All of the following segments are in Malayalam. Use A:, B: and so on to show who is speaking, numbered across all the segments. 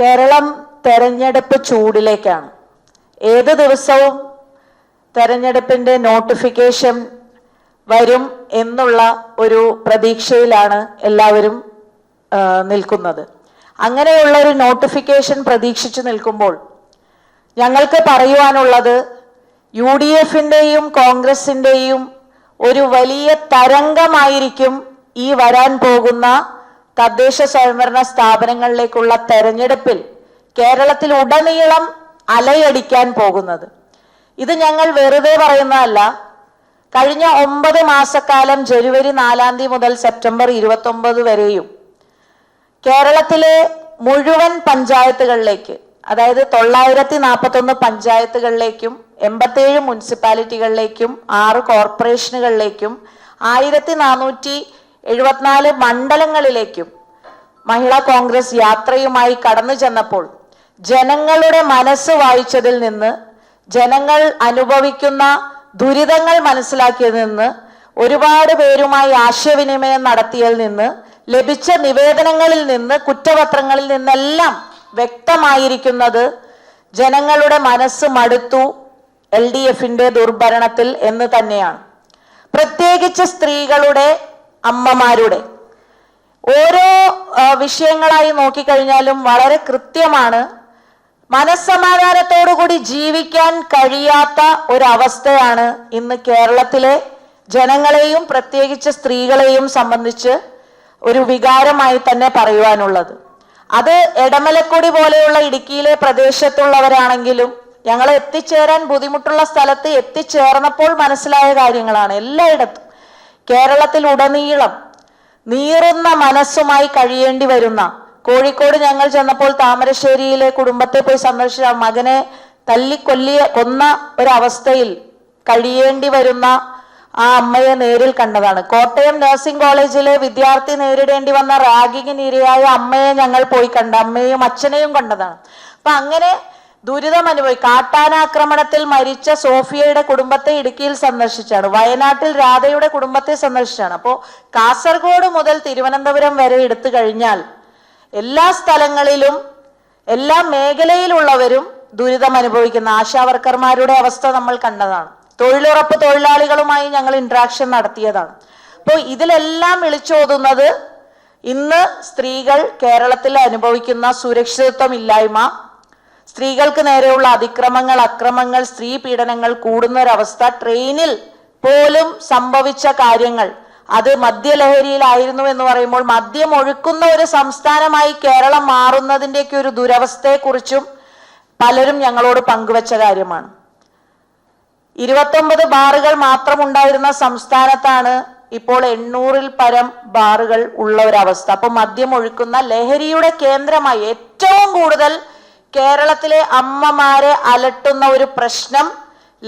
A: കേരളം തെരഞ്ഞെടുപ്പ് ചൂടിലേക്കാണ് ഏത് ദിവസവും തെരഞ്ഞെടുപ്പിൻ്റെ നോട്ടിഫിക്കേഷൻ വരും എന്നുള്ള ഒരു പ്രതീക്ഷയിലാണ് എല്ലാവരും നിൽക്കുന്നത് അങ്ങനെയുള്ള ഒരു നോട്ടിഫിക്കേഷൻ പ്രതീക്ഷിച്ചു നിൽക്കുമ്പോൾ ഞങ്ങൾക്ക് പറയുവാനുള്ളത് യു ഡി എഫിൻ്റെയും കോൺഗ്രസിൻ്റെയും ഒരു വലിയ തരംഗമായിരിക്കും ഈ വരാൻ പോകുന്ന തദ്ദേശ സ്വയംഭരണ സ്ഥാപനങ്ങളിലേക്കുള്ള തെരഞ്ഞെടുപ്പിൽ കേരളത്തിൽ ഉടനീളം അലയടിക്കാൻ പോകുന്നത് ഇത് ഞങ്ങൾ വെറുതെ പറയുന്നതല്ല കഴിഞ്ഞ ഒമ്പത് മാസക്കാലം ജനുവരി നാലാം തീയതി മുതൽ സെപ്റ്റംബർ ഇരുപത്തി വരെയും കേരളത്തിലെ മുഴുവൻ പഞ്ചായത്തുകളിലേക്ക് അതായത് തൊള്ളായിരത്തി നാൽപ്പത്തൊന്ന് പഞ്ചായത്തുകളിലേക്കും എൺപത്തേഴ് മുനിസിപ്പാലിറ്റികളിലേക്കും ആറ് കോർപ്പറേഷനുകളിലേക്കും ആയിരത്തി നാനൂറ്റി എഴുപത്തിനാല് മണ്ഡലങ്ങളിലേക്കും മഹിളാ കോൺഗ്രസ് യാത്രയുമായി കടന്നു ചെന്നപ്പോൾ ജനങ്ങളുടെ മനസ്സ് വായിച്ചതിൽ നിന്ന് ജനങ്ങൾ അനുഭവിക്കുന്ന ദുരിതങ്ങൾ മനസ്സിലാക്കിയതിൽ നിന്ന് ഒരുപാട് പേരുമായി ആശയവിനിമയം നടത്തിയതിൽ നിന്ന് ലഭിച്ച നിവേദനങ്ങളിൽ നിന്ന് കുറ്റപത്രങ്ങളിൽ നിന്നെല്ലാം വ്യക്തമായിരിക്കുന്നത് ജനങ്ങളുടെ മനസ്സ് മടുത്തു എൽ ഡി എഫിന്റെ ദുർഭരണത്തിൽ എന്ന് തന്നെയാണ് പ്രത്യേകിച്ച് സ്ത്രീകളുടെ അമ്മമാരുടെ ഓരോ വിഷയങ്ങളായി നോക്കിക്കഴിഞ്ഞാലും വളരെ കൃത്യമാണ് മനസ്സമാധാനത്തോടുകൂടി ജീവിക്കാൻ കഴിയാത്ത ഒരവസ്ഥയാണ് ഇന്ന് കേരളത്തിലെ ജനങ്ങളെയും പ്രത്യേകിച്ച് സ്ത്രീകളെയും സംബന്ധിച്ച് ഒരു വികാരമായി തന്നെ പറയുവാനുള്ളത് അത് ഇടമലക്കുടി പോലെയുള്ള ഇടുക്കിയിലെ പ്രദേശത്തുള്ളവരാണെങ്കിലും ഞങ്ങൾ എത്തിച്ചേരാൻ ബുദ്ധിമുട്ടുള്ള സ്ഥലത്ത് എത്തിച്ചേർന്നപ്പോൾ മനസ്സിലായ കാര്യങ്ങളാണ് എല്ലായിടത്തും കേരളത്തിൽ ഉടനീളം നീറുന്ന മനസ്സുമായി കഴിയേണ്ടി വരുന്ന കോഴിക്കോട് ഞങ്ങൾ ചെന്നപ്പോൾ താമരശ്ശേരിയിലെ കുടുംബത്തെ പോയി സന്ദർശിച്ച മകനെ തല്ലിക്കൊല്ലിയ കൊന്ന ഒരവസ്ഥയിൽ കഴിയേണ്ടി വരുന്ന ആ അമ്മയെ നേരിൽ കണ്ടതാണ് കോട്ടയം നഴ്സിംഗ് കോളേജിലെ വിദ്യാർത്ഥി നേരിടേണ്ടി വന്ന റാഗിങ്ങിനിരയായ അമ്മയെ ഞങ്ങൾ പോയി കണ്ട അമ്മയും അച്ഛനെയും കണ്ടതാണ് അപ്പൊ അങ്ങനെ ദുരിതമനുഭവി കാട്ടാനാക്രമണത്തിൽ മരിച്ച സോഫിയയുടെ കുടുംബത്തെ ഇടുക്കിയിൽ സന്ദർശിച്ചാണ് വയനാട്ടിൽ രാധയുടെ കുടുംബത്തെ സന്ദർശിച്ചാണ് അപ്പോൾ കാസർഗോഡ് മുതൽ തിരുവനന്തപുരം വരെ എടുത്തു കഴിഞ്ഞാൽ എല്ലാ സ്ഥലങ്ങളിലും എല്ലാ മേഖലയിലുള്ളവരും ദുരിതം അനുഭവിക്കുന്ന ആശാവർക്കർമാരുടെ അവസ്ഥ നമ്മൾ കണ്ടതാണ് തൊഴിലുറപ്പ് തൊഴിലാളികളുമായി ഞങ്ങൾ ഇന്ററാക്ഷൻ നടത്തിയതാണ് അപ്പോൾ ഇതിലെല്ലാം വിളിച്ചോതുന്നത് ഇന്ന് സ്ത്രീകൾ കേരളത്തിൽ അനുഭവിക്കുന്ന സുരക്ഷിതത്വമില്ലായ്മ സ്ത്രീകൾക്ക് നേരെയുള്ള അതിക്രമങ്ങൾ അക്രമങ്ങൾ സ്ത്രീ പീഡനങ്ങൾ കൂടുന്നൊരവസ്ഥ ട്രെയിനിൽ പോലും സംഭവിച്ച കാര്യങ്ങൾ അത് മദ്യലഹരിയിലായിരുന്നു എന്ന് പറയുമ്പോൾ മദ്യം ഒഴുക്കുന്ന ഒരു സംസ്ഥാനമായി കേരളം മാറുന്നതിൻ്റെയൊക്കെ ഒരു ദുരവസ്ഥയെക്കുറിച്ചും പലരും ഞങ്ങളോട് പങ്കുവച്ച കാര്യമാണ് ഇരുപത്തൊമ്പത് ബാറുകൾ മാത്രം ഉണ്ടായിരുന്ന സംസ്ഥാനത്താണ് ഇപ്പോൾ എണ്ണൂറിൽ പരം ബാറുകൾ ഉള്ള ഒരവസ്ഥ അപ്പൊ മദ്യം ഒഴുക്കുന്ന ലഹരിയുടെ കേന്ദ്രമായി ഏറ്റവും കൂടുതൽ കേരളത്തിലെ അമ്മമാരെ അലട്ടുന്ന ഒരു പ്രശ്നം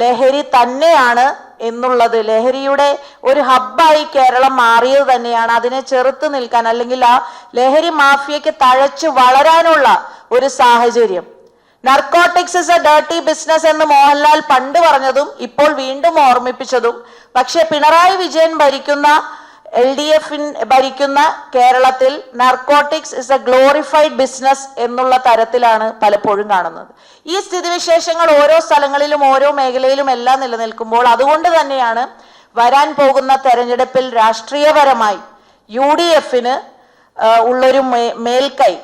A: ലഹരി തന്നെയാണ് എന്നുള്ളത് ലഹരിയുടെ ഒരു ഹബ്ബായി കേരളം മാറിയത് തന്നെയാണ് അതിനെ ചെറുത്ത് നിൽക്കാൻ അല്ലെങ്കിൽ ആ ലഹരി മാഫിയയ്ക്ക് തഴച്ച് വളരാനുള്ള ഒരു സാഹചര്യം narcotics is a dirty business എന്ന് മോഹൻലാൽ പണ്ട് പറഞ്ഞതും ഇപ്പോൾ വീണ്ടും ഓർമ്മിപ്പിച്ചതും പക്ഷെ പിണറായി വിജയൻ ഭരിക്കുന്ന എൽ ഡി എഫിൻ ഭരിക്കുന്ന കേരളത്തിൽ narcotics is a glorified business എന്നുള്ള തരത്തിലാണ് പലപ്പോഴും കാണുന്നത് ഈ സ്ഥിതിവിശേഷങ്ങൾ ഓരോ സ്ഥലങ്ങളിലും ഓരോ മേഖലയിലും എല്ലാം നിലനിൽക്കുമ്പോൾ അതുകൊണ്ട് തന്നെയാണ് വരാൻ പോകുന്ന തെരഞ്ഞെടുപ്പിൽ രാഷ്ട്രീയപരമായി യു ഡി എഫിന് ഉള്ളൊരു മേൽക്കൈ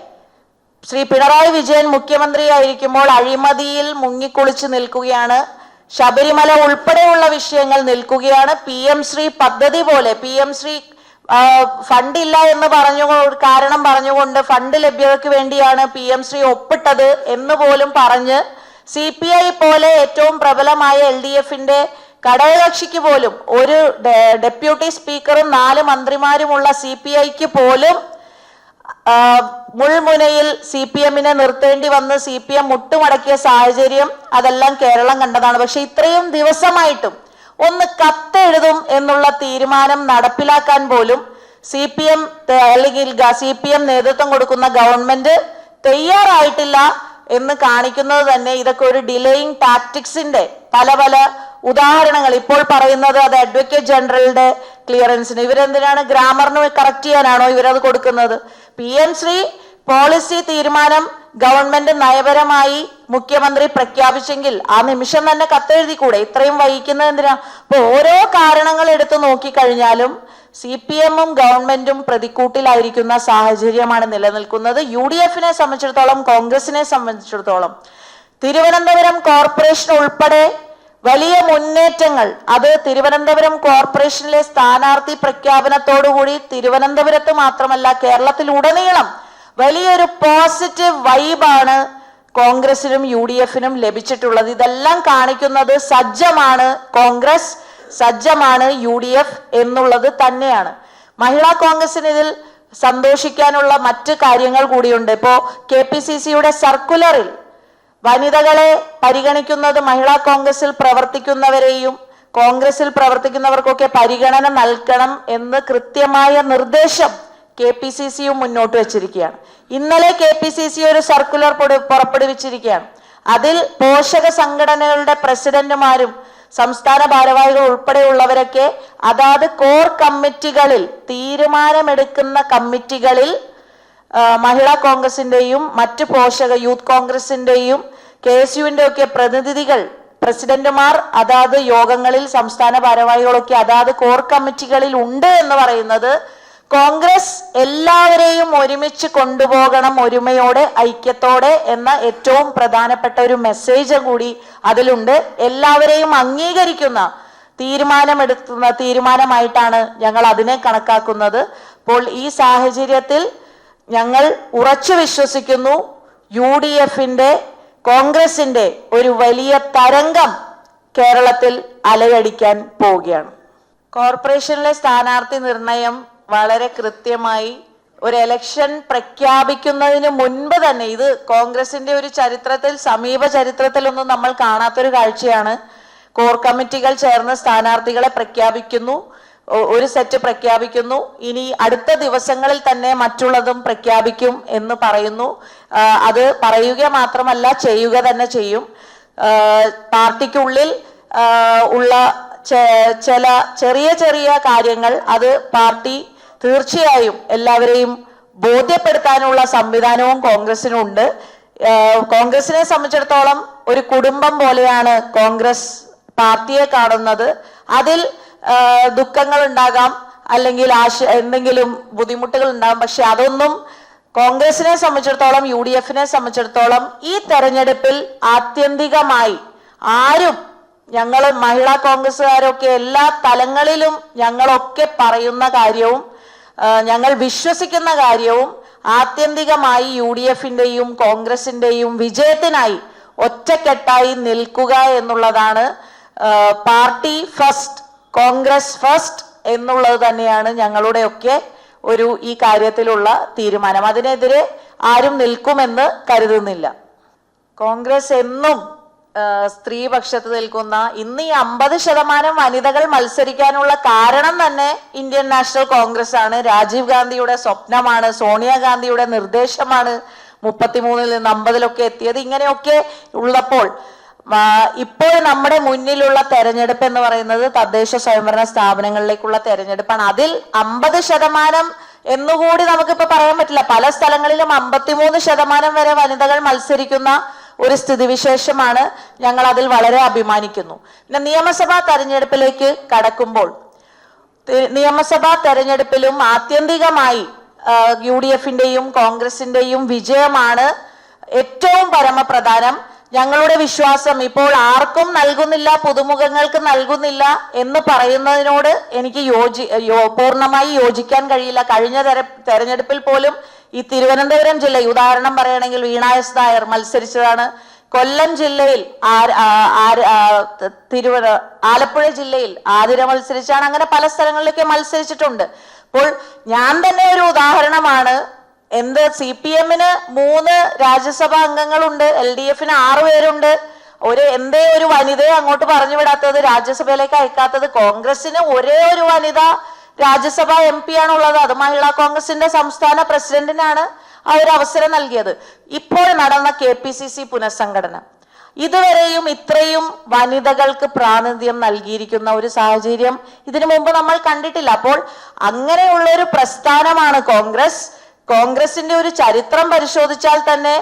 A: ശ്രീ പിണറായി വിജയൻ മുഖ്യമന്ത്രിയായിരിക്കുമ്പോൾ അഴിമതിയിൽ മുങ്ങിക്കുളിച്ച് നിൽക്കുകയാണ് ശബരിമല ഉൾപ്പെടെയുള്ള വിഷയങ്ങൾ നിൽക്കുകയാണ് പി എം ശ്രീ പദ്ധതി പോലെ പി എം ശ്രീ ഫണ്ട് ഇല്ല എന്ന് പറഞ്ഞു കാരണം പറഞ്ഞുകൊണ്ട് ഫണ്ട് ലഭ്യതയ്ക്ക് വേണ്ടിയാണ് പി എം ശ്രീ ഒപ്പിട്ടത് എന്ന് പോലും പറഞ്ഞ് സി പി ഐ പോലെ ഏറ്റവും പ്രബലമായ എൽ ഡി എഫിന്റെ ഘടകകക്ഷിക്ക് പോലും ഒരു ഡെപ്യൂട്ടി സ്പീക്കറും നാല് മന്ത്രിമാരുമുള്ള സി പി ഐക്ക് പോലും മുൾമുനയിൽ സി പി എമ്മിനെ നിർത്തേണ്ടി വന്ന് സി പി എം മുട്ടുമടക്കിയ സാഹചര്യം അതെല്ലാം കേരളം കണ്ടതാണ് പക്ഷെ ഇത്രയും ദിവസമായിട്ടും ഒന്ന് കത്തെഴുതും എന്നുള്ള തീരുമാനം നടപ്പിലാക്കാൻ പോലും സി പി എം അല്ലെങ്കിൽ സി പി എം നേതൃത്വം കൊടുക്കുന്ന ഗവൺമെന്റ് തയ്യാറായിട്ടില്ല എന്ന് കാണിക്കുന്നത് തന്നെ ഇതൊക്കെ ഒരു ഡിലേയിങ് ടാക്ടിക്സിന്റെ പല പല ഉദാഹരണങ്ങൾ ഇപ്പോൾ പറയുന്നത് അത് അഡ്വക്കേറ്റ് ജനറലിന്റെ ക്ലിയറൻസിന് ഇവരെന്തിനാണ് ഗ്രാമറിന് കറക്റ്റ് ചെയ്യാനാണോ ഇവരത് കൊടുക്കുന്നത് പി എം ശ്രീ പോളിസി തീരുമാനം ഗവൺമെന്റ് നയപരമായി മുഖ്യമന്ത്രി പ്രഖ്യാപിച്ചെങ്കിൽ ആ നിമിഷം തന്നെ കത്തെഴുതി കൂടെ ഇത്രയും വഹിക്കുന്നത് എന്തിനാ അപ്പൊ ഓരോ കാരണങ്ങൾ എടുത്തു നോക്കിക്കഴിഞ്ഞാലും സി പി എമ്മും ഗവൺമെന്റും പ്രതിക്കൂട്ടിലായിരിക്കുന്ന സാഹചര്യമാണ് നിലനിൽക്കുന്നത് യു ഡി എഫിനെ സംബന്ധിച്ചിടത്തോളം കോൺഗ്രസിനെ സംബന്ധിച്ചിടത്തോളം തിരുവനന്തപുരം കോർപ്പറേഷൻ ഉൾപ്പെടെ വലിയ മുന്നേറ്റങ്ങൾ അത് തിരുവനന്തപുരം കോർപ്പറേഷനിലെ സ്ഥാനാർത്ഥി പ്രഖ്യാപനത്തോടുകൂടി തിരുവനന്തപുരത്ത് മാത്രമല്ല കേരളത്തിൽ ഉടനീളം വലിയൊരു പോസിറ്റീവ് വൈബാണ് കോൺഗ്രസിനും യു ഡി എഫിനും ലഭിച്ചിട്ടുള്ളത് ഇതെല്ലാം കാണിക്കുന്നത് സജ്ജമാണ് കോൺഗ്രസ് സജ്ജമാണ് യു ഡി എഫ് എന്നുള്ളത് തന്നെയാണ് മഹിളാ കോൺഗ്രസിന് ഇതിൽ സന്തോഷിക്കാനുള്ള മറ്റ് കാര്യങ്ങൾ കൂടിയുണ്ട് ഇപ്പോ കെ പി സി സിയുടെ സർക്കുലറിൽ വനിതകളെ പരിഗണിക്കുന്നത് മഹിളാ കോൺഗ്രസിൽ പ്രവർത്തിക്കുന്നവരെയും കോൺഗ്രസിൽ പ്രവർത്തിക്കുന്നവർക്കൊക്കെ പരിഗണന നൽകണം എന്ന് കൃത്യമായ നിർദ്ദേശം കെ പി സി സിയും മുന്നോട്ട് വെച്ചിരിക്കുകയാണ് ഇന്നലെ കെ പി സി സി ഒരു സർക്കുലർ പുറപ്പെടുവിച്ചിരിക്കുകയാണ് അതിൽ പോഷക സംഘടനകളുടെ പ്രസിഡന്റുമാരും സംസ്ഥാന ഭാരവാഹികൾ ഉൾപ്പെടെയുള്ളവരൊക്കെ അതാത് കോർ കമ്മിറ്റികളിൽ തീരുമാനമെടുക്കുന്ന കമ്മിറ്റികളിൽ മഹിളാ കോൺഗ്രസിന്റെയും മറ്റ് പോഷക യൂത്ത് കോൺഗ്രസിന്റെയും കെ എസ് യുവിന്റെ ഒക്കെ പ്രതിനിധികൾ പ്രസിഡന്റുമാർ അതാത് യോഗങ്ങളിൽ സംസ്ഥാന ഭാരവാഹികളൊക്കെ അതാത് കോർ കമ്മിറ്റികളിൽ ഉണ്ട് എന്ന് പറയുന്നത് കോൺഗ്രസ് എല്ലാവരെയും ഒരുമിച്ച് കൊണ്ടുപോകണം ഒരുമയോടെ ഐക്യത്തോടെ എന്ന ഏറ്റവും പ്രധാനപ്പെട്ട ഒരു മെസ്സേജ് കൂടി അതിലുണ്ട് എല്ലാവരെയും അംഗീകരിക്കുന്ന തീരുമാനമെടുക്കുന്ന തീരുമാനമായിട്ടാണ് ഞങ്ങൾ അതിനെ കണക്കാക്കുന്നത് അപ്പോൾ ഈ സാഹചര്യത്തിൽ ഞങ്ങൾ ഉറച്ചു വിശ്വസിക്കുന്നു യു ഡി എഫിന്റെ കോൺഗ്രസിന്റെ ഒരു വലിയ തരംഗം കേരളത്തിൽ അലയടിക്കാൻ പോവുകയാണ് കോർപ്പറേഷനിലെ സ്ഥാനാർത്ഥി നിർണയം വളരെ കൃത്യമായി ഒരു എലക്ഷൻ പ്രഖ്യാപിക്കുന്നതിന് മുൻപ് തന്നെ ഇത് കോൺഗ്രസിന്റെ ഒരു ചരിത്രത്തിൽ സമീപ ചരിത്രത്തിലൊന്നും നമ്മൾ കാണാത്തൊരു കാഴ്ചയാണ് കോർ കമ്മിറ്റികൾ ചേർന്ന് സ്ഥാനാർത്ഥികളെ പ്രഖ്യാപിക്കുന്നു ഒരു സെറ്റ് പ്രഖ്യാപിക്കുന്നു ഇനി അടുത്ത ദിവസങ്ങളിൽ തന്നെ മറ്റുള്ളതും പ്രഖ്യാപിക്കും എന്ന് പറയുന്നു അത് പറയുക മാത്രമല്ല ചെയ്യുക തന്നെ ചെയ്യും പാർട്ടിക്കുള്ളിൽ ഉള്ള ചില ചെറിയ ചെറിയ കാര്യങ്ങൾ അത് പാർട്ടി തീർച്ചയായും എല്ലാവരെയും ബോധ്യപ്പെടുത്താനുള്ള സംവിധാനവും കോൺഗ്രസിനുണ്ട് കോൺഗ്രസിനെ സംബന്ധിച്ചിടത്തോളം ഒരു കുടുംബം പോലെയാണ് കോൺഗ്രസ് പാർട്ടിയെ കാണുന്നത് അതിൽ ദുഃഖങ്ങൾ ഉണ്ടാകാം അല്ലെങ്കിൽ ആശ എന്തെങ്കിലും ബുദ്ധിമുട്ടുകൾ ഉണ്ടാകും പക്ഷെ അതൊന്നും കോൺഗ്രസിനെ സംബന്ധിച്ചിടത്തോളം യു ഡി എഫിനെ സംബന്ധിച്ചിടത്തോളം ഈ തെരഞ്ഞെടുപ്പിൽ ആത്യന്തികമായി ആരും ഞങ്ങൾ മഹിളാ കോൺഗ്രസ്സുകാരൊക്കെ എല്ലാ തലങ്ങളിലും ഞങ്ങളൊക്കെ പറയുന്ന കാര്യവും ഞങ്ങൾ വിശ്വസിക്കുന്ന കാര്യവും ആത്യന്തികമായി യു ഡി എഫിൻ്റെയും കോൺഗ്രസിൻ്റെയും വിജയത്തിനായി ഒറ്റക്കെട്ടായി നിൽക്കുക എന്നുള്ളതാണ് പാർട്ടി ഫസ്റ്റ് കോൺഗ്രസ് ഫസ്റ്റ് എന്നുള്ളത് തന്നെയാണ് ഞങ്ങളുടെയൊക്കെ ഒരു ഈ കാര്യത്തിലുള്ള തീരുമാനം അതിനെതിരെ ആരും നിൽക്കുമെന്ന് കരുതുന്നില്ല കോൺഗ്രസ് എന്നും സ്ത്രീപക്ഷത്ത് നിൽക്കുന്ന ഇന്ന് ഈ അമ്പത് ശതമാനം വനിതകൾ മത്സരിക്കാനുള്ള കാരണം തന്നെ ഇന്ത്യൻ നാഷണൽ കോൺഗ്രസ് ആണ് രാജീവ് ഗാന്ധിയുടെ സ്വപ്നമാണ് സോണിയാഗാന്ധിയുടെ നിർദ്ദേശമാണ് മുപ്പത്തിമൂന്നിൽ നിന്ന് അമ്പതിലൊക്കെ എത്തിയത് ഇങ്ങനെയൊക്കെ ഉള്ളപ്പോൾ ഇപ്പോൾ നമ്മുടെ മുന്നിലുള്ള തെരഞ്ഞെടുപ്പ് എന്ന് പറയുന്നത് തദ്ദേശ സ്വയംഭരണ സ്ഥാപനങ്ങളിലേക്കുള്ള തെരഞ്ഞെടുപ്പാണ് അതിൽ അമ്പത് ശതമാനം എന്നുകൂടി നമുക്കിപ്പോ പറയാൻ പറ്റില്ല പല സ്ഥലങ്ങളിലും അമ്പത്തിമൂന്ന് ശതമാനം വരെ വനിതകൾ മത്സരിക്കുന്ന ഒരു സ്ഥിതിവിശേഷമാണ് ഞങ്ങൾ അതിൽ വളരെ അഭിമാനിക്കുന്നു പിന്നെ നിയമസഭാ തെരഞ്ഞെടുപ്പിലേക്ക് കടക്കുമ്പോൾ നിയമസഭാ തെരഞ്ഞെടുപ്പിലും ആത്യന്തികമായി യു ഡി എഫിന്റെയും കോൺഗ്രസിന്റെയും വിജയമാണ് ഏറ്റവും പരമപ്രധാനം ഞങ്ങളുടെ വിശ്വാസം ഇപ്പോൾ ആർക്കും നൽകുന്നില്ല പുതുമുഖങ്ങൾക്ക് നൽകുന്നില്ല എന്ന് പറയുന്നതിനോട് എനിക്ക് യോജി പൂർണ്ണമായി യോജിക്കാൻ കഴിയില്ല കഴിഞ്ഞ തെര തെരഞ്ഞെടുപ്പിൽ പോലും ഈ തിരുവനന്തപുരം ജില്ലയിൽ ഉദാഹരണം പറയുകയാണെങ്കിൽ വീണായസ് നായർ മത്സരിച്ചതാണ് കൊല്ലം ജില്ലയിൽ തിരുവന ആലപ്പുഴ ജില്ലയിൽ ആതിര മത്സരിച്ചാണ് അങ്ങനെ പല സ്ഥലങ്ങളിലേക്ക് മത്സരിച്ചിട്ടുണ്ട് അപ്പോൾ ഞാൻ തന്നെ ഒരു ഉദാഹരണമാണ് എന്ത് സി പി എമ്മിന് മൂന്ന് രാജ്യസഭാ അംഗങ്ങളുണ്ട് എൽ ഡി എഫിന് ആറ് പേരുണ്ട് ഒരു എന്തേ ഒരു വനിതയെ അങ്ങോട്ട് പറഞ്ഞു വിടാത്തത് രാജ്യസഭയിലേക്ക് അയക്കാത്തത് കോൺഗ്രസിന് ഒരേ ഒരു വനിത രാജ്യസഭാ എം പി ആണുള്ളത് അത് മഹിളാ കോൺഗ്രസിന്റെ സംസ്ഥാന പ്രസിഡന്റിനാണ് ആ ഒരു അവസരം നൽകിയത് ഇപ്പോൾ നടന്ന കെ പി സി സി പുനഃസംഘടന ഇതുവരെയും ഇത്രയും വനിതകൾക്ക് പ്രാതിനിധ്യം നൽകിയിരിക്കുന്ന ഒരു സാഹചര്യം ഇതിനു മുമ്പ് നമ്മൾ കണ്ടിട്ടില്ല അപ്പോൾ അങ്ങനെയുള്ള ഒരു പ്രസ്ഥാനമാണ് കോൺഗ്രസ് കോൺഗ്രസിന്റെ ഒരു ചരിത്രം പരിശോധിച്ചാൽ തന്നെ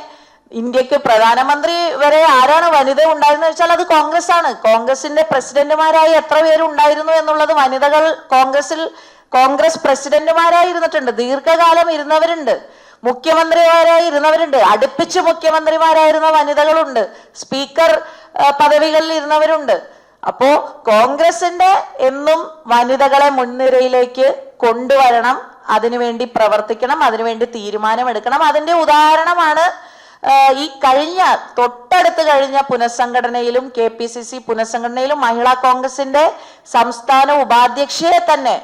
A: ഇന്ത്യക്ക് പ്രധാനമന്ത്രി വരെ ആരാണ് വനിത ഉണ്ടായിരുന്നു വെച്ചാൽ അത് കോൺഗ്രസ് ആണ് കോൺഗ്രസിന്റെ പ്രസിഡന്റുമാരായി എത്ര പേര് ഉണ്ടായിരുന്നു എന്നുള്ളത് വനിതകൾ കോൺഗ്രസിൽ കോൺഗ്രസ് പ്രസിഡന്റുമാരായി ഇരുന്നിട്ടുണ്ട് ദീർഘകാലം ഇരുന്നവരുണ്ട് മുഖ്യമന്ത്രിമാരായി ഇരുന്നവരുണ്ട് അടുപ്പിച്ച് മുഖ്യമന്ത്രിമാരായിരുന്ന വനിതകളുണ്ട് സ്പീക്കർ പദവികളിൽ ഇരുന്നവരുണ്ട് അപ്പോ കോൺഗ്രസിന്റെ എന്നും വനിതകളെ മുൻനിരയിലേക്ക് കൊണ്ടുവരണം അതിനുവേണ്ടി പ്രവർത്തിക്കണം അതിനുവേണ്ടി തീരുമാനമെടുക്കണം അതിന്റെ ഉദാഹരണമാണ് ഈ കഴിഞ്ഞ തൊട്ടടുത്ത് കഴിഞ്ഞ പുനഃസംഘടനയിലും കെ പി സി സി പുനഃസംഘടനയിലും മഹിളാ കോൺഗ്രസിന്റെ സംസ്ഥാന ഉപാധ്യക്ഷയെ തന്നെ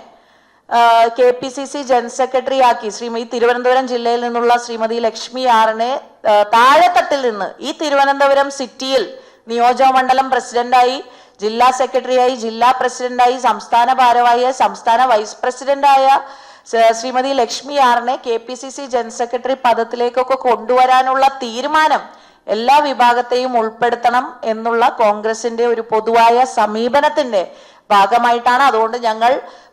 A: K P C C general secretary ആക്കി ശ്രീമതി തിരുവനന്തപുരം ജില്ലയിൽ നിന്നുള്ള ശ്രീമതി ലക്ഷ്മി ആറിനെ താഴെത്തട്ടിൽ നിന്ന് ഈ തിരുവനന്തപുരം സിറ്റിയിൽ മണ്ഡലം പ്രസിഡന്റായി ജില്ലാ സെക്രട്ടറിയായി ജില്ലാ പ്രസിഡന്റായി സംസ്ഥാന ഭാരവാഹിയായി സംസ്ഥാന വൈസ് പ്രസിഡന്റായ ശ്രീമതി ലക്ഷ്മി ആറിനെ K P C C general secretary പദത്തിലേക്കൊക്കെ കൊണ്ടുവരാനുള്ള തീരുമാനം എല്ലാ വിഭാഗത്തെയും ഉൾപ്പെടുത്തണം എന്നുള്ള കോൺഗ്രസിന്റെ ഒരു പൊതുവായ സമീപനത്തിന്റെ ഭാഗമായിട്ടാണ് അതുകൊണ്ട് ഞങ്ങൾ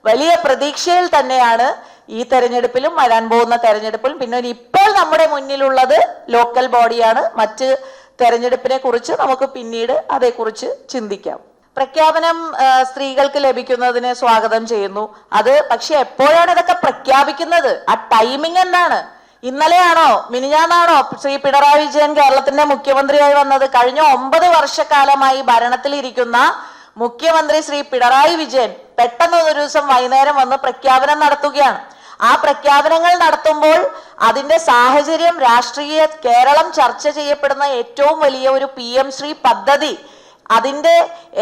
A: വലിയ പ്രതീക്ഷയിൽ തന്നെയാണ് ഈ തെരഞ്ഞെടുപ്പിലും വരാൻ പോകുന്ന തെരഞ്ഞെടുപ്പിലും പിന്നെ ഇപ്പോൾ നമ്മുടെ മുന്നിലുള്ളത് ലോക്കൽ ബോഡിയാണ് മറ്റ് തെരഞ്ഞെടുപ്പിനെ കുറിച്ച് നമുക്ക് പിന്നീട് അതേക്കുറിച്ച് ചിന്തിക്കാം പ്രഖ്യാപനം സ്ത്രീകൾക്ക് ലഭിക്കുന്നതിന് സ്വാഗതം ചെയ്യുന്നു അത് പക്ഷെ എപ്പോഴാണ് ഇതൊക്കെ പ്രഖ്യാപിക്കുന്നത് ആ ടൈമിംഗ് എന്താണ് ഇന്നലെയാണോ മിനിഞ്ഞാന്നാണോ ശ്രീ പിണറായി വിജയൻ കേരളത്തിന്റെ മുഖ്യമന്ത്രിയായി വന്നത് കഴിഞ്ഞ ഒമ്പത് വർഷക്കാലമായി ഭരണത്തിലിരിക്കുന്ന മുഖ്യമന്ത്രി ശ്രീ പിണറായി വിജയൻ പെട്ടെന്ന് ഒരു ദിവസം വൈകുന്നേരം വന്ന് പ്രഖ്യാപനം നടത്തുകയാണ് ആ പ്രഖ്യാപനങ്ങൾ നടത്തുമ്പോൾ അതിന്റെ സാഹചര്യം രാഷ്ട്രീയ കേരളം ചർച്ച ചെയ്യപ്പെടുന്ന ഏറ്റവും വലിയ ഒരു പി ശ്രീ പദ്ധതി അതിൻ്റെ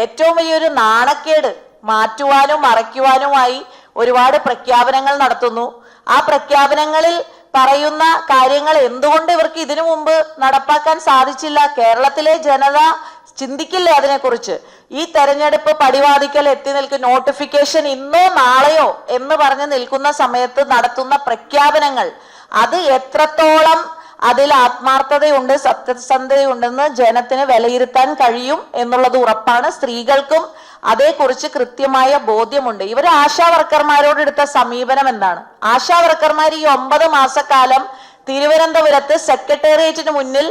A: ഏറ്റവും വലിയൊരു നാണക്കേട് മാറ്റുവാനും മറയ്ക്കുവാനുമായി ഒരുപാട് പ്രഖ്യാപനങ്ങൾ നടത്തുന്നു ആ പ്രഖ്യാപനങ്ങളിൽ പറയുന്ന കാര്യങ്ങൾ എന്തുകൊണ്ട് ഇവർക്ക് ഇതിനു മുമ്പ് നടപ്പാക്കാൻ സാധിച്ചില്ല കേരളത്തിലെ ജനത ചിന്തിക്കില്ലേ അതിനെക്കുറിച്ച് ഈ തെരഞ്ഞെടുപ്പ് പടിവാദിക്കൽ എത്തി നിൽക്കും നോട്ടിഫിക്കേഷൻ ഇന്നോ നാളെയോ എന്ന് പറഞ്ഞ് നിൽക്കുന്ന സമയത്ത് നടത്തുന്ന പ്രഖ്യാപനങ്ങൾ അത് എത്രത്തോളം അതിൽ ആത്മാർത്ഥതയുണ്ട് സത്യസന്ധതയുണ്ടെന്ന് ജനത്തിന് വിലയിരുത്താൻ കഴിയും എന്നുള്ളത് ഉറപ്പാണ് സ്ത്രീകൾക്കും അതേക്കുറിച്ച് കൃത്യമായ ബോധ്യമുണ്ട് ഇവർ ആശാ വർക്കർമാരോട് എടുത്ത സമീപനം എന്താണ് ആശാ വർക്കർമാർ ഈ ഒമ്പത് മാസക്കാലം തിരുവനന്തപുരത്ത് സെക്രട്ടേറിയറ്റിന് മുന്നിൽ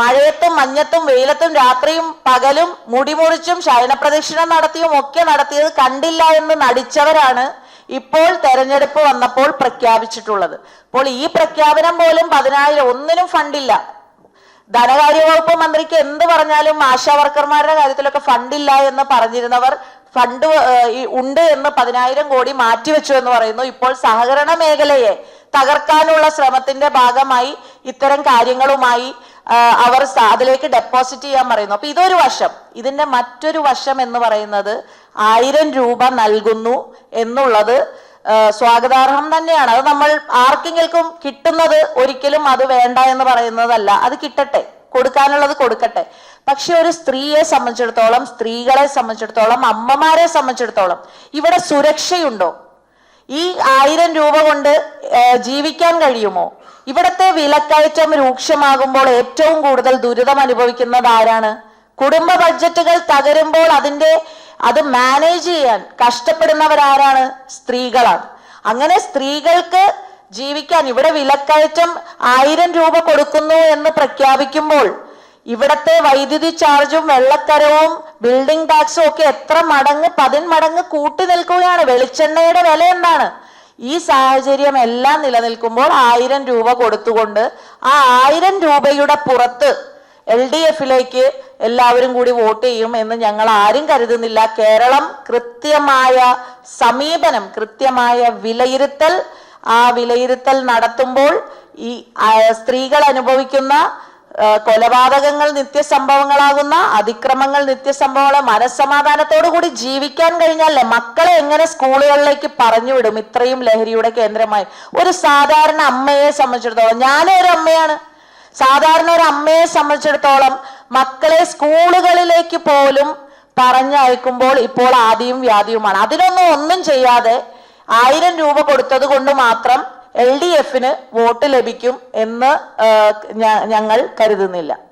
A: മഴയത്തും മഞ്ഞത്തും വെയിലത്തും രാത്രിയും പകലും മുടിമുറിച്ചും ശയനപ്രദക്ഷിണം നടത്തിയും ഒക്കെ നടത്തിയത് കണ്ടില്ല എന്ന് നടിച്ചവരാണ് ഇപ്പോൾ തെരഞ്ഞെടുപ്പ് വന്നപ്പോൾ പ്രഖ്യാപിച്ചിട്ടുള്ളത് അപ്പോൾ ഈ പ്രഖ്യാപനം പോലും പതിനായിരം ഒന്നിനും ഫണ്ടില്ല ധനകാര്യ വകുപ്പ് മന്ത്രിക്ക് എന്ത് പറഞ്ഞാലും ആശാ വർക്കർമാരുടെ കാര്യത്തിലൊക്കെ ഫണ്ടില്ല എന്ന് പറഞ്ഞിരുന്നവർ ഫണ്ട് ഉണ്ട് എന്ന് പതിനായിരം കോടി മാറ്റിവെച്ചു എന്ന് പറയുന്നു ഇപ്പോൾ സഹകരണ മേഖലയെ തകർക്കാനുള്ള ശ്രമത്തിന്റെ ഭാഗമായി ഇത്തരം കാര്യങ്ങളുമായി അവർ അതിലേക്ക് ഡെപ്പോസിറ്റ് ചെയ്യാൻ പറയുന്നു അപ്പൊ ഇതൊരു വശം ഇതിന്റെ മറ്റൊരു വശം എന്ന് പറയുന്നത് ആയിരം രൂപ നൽകുന്നു എന്നുള്ളത് സ്വാഗതാർഹം തന്നെയാണ് അത് നമ്മൾ ആർക്കെങ്കിലും കിട്ടുന്നത് ഒരിക്കലും അത് വേണ്ട എന്ന് പറയുന്നതല്ല അത് കിട്ടട്ടെ കൊടുക്കാനുള്ളത് കൊടുക്കട്ടെ പക്ഷെ ഒരു സ്ത്രീയെ സംബന്ധിച്ചിടത്തോളം സ്ത്രീകളെ സംബന്ധിച്ചിടത്തോളം അമ്മമാരെ സംബന്ധിച്ചിടത്തോളം ഇവിടെ സുരക്ഷയുണ്ടോ ഈ ആയിരം രൂപ കൊണ്ട് ജീവിക്കാൻ കഴിയുമോ ഇവിടത്തെ വിലക്കയറ്റം രൂക്ഷമാകുമ്പോൾ ഏറ്റവും കൂടുതൽ ദുരിതം അനുഭവിക്കുന്നത് ആരാണ് കുടുംബ ബഡ്ജറ്റുകൾ തകരുമ്പോൾ അതിൻ്റെ അത് മാനേജ് ചെയ്യാൻ കഷ്ടപ്പെടുന്നവരാരാണ് സ്ത്രീകളാണ് അങ്ങനെ സ്ത്രീകൾക്ക് ജീവിക്കാൻ ഇവിടെ വിലക്കയറ്റം ആയിരം രൂപ കൊടുക്കുന്നു എന്ന് പ്രഖ്യാപിക്കുമ്പോൾ ഇവിടത്തെ വൈദ്യുതി ചാർജും വെള്ളക്കരവും ബിൽഡിംഗ് ടാക്സും ഒക്കെ എത്ര മടങ്ങ് പതിന് മടങ്ങ് കൂട്ടി നിൽക്കുകയാണ് വെളിച്ചെണ്ണയുടെ വില എന്താണ് ഈ സാഹചര്യം എല്ലാം നിലനിൽക്കുമ്പോൾ ആയിരം രൂപ കൊടുത്തുകൊണ്ട് ആ ആയിരം രൂപയുടെ പുറത്ത് എൽ ഡി എഫിലേക്ക് എല്ലാവരും കൂടി വോട്ട് ചെയ്യും എന്ന് ഞങ്ങൾ ആരും കരുതുന്നില്ല കേരളം കൃത്യമായ സമീപനം കൃത്യമായ വിലയിരുത്തൽ ആ വിലയിരുത്തൽ നടത്തുമ്പോൾ ഈ സ്ത്രീകൾ അനുഭവിക്കുന്ന കൊലപാതകങ്ങൾ നിത്യസംഭവങ്ങളാകുന്ന അതിക്രമങ്ങൾ നിത്യസംഭവങ്ങളെ മനസ്സമാധാനത്തോടു കൂടി ജീവിക്കാൻ കഴിഞ്ഞാലേ മക്കളെ എങ്ങനെ സ്കൂളുകളിലേക്ക് പറഞ്ഞു വിടും ഇത്രയും ലഹരിയുടെ കേന്ദ്രമായി ഒരു സാധാരണ അമ്മയെ സംബന്ധിച്ചിടത്തോളം ഞാനും ഒരു അമ്മയാണ് സാധാരണ ഒരു അമ്മയെ സംബന്ധിച്ചിടത്തോളം മക്കളെ സ്കൂളുകളിലേക്ക് പോലും പറഞ്ഞയക്കുമ്പോൾ ഇപ്പോൾ ആദ്യവും വ്യാധിയുമാണ് അതിനൊന്നും ഒന്നും ചെയ്യാതെ ആയിരം രൂപ കൊടുത്തത് കൊണ്ട് മാത്രം എൽ ഡി എഫിന് വോട്ട് ലഭിക്കും എന്ന് ഞങ്ങൾ കരുതുന്നില്ല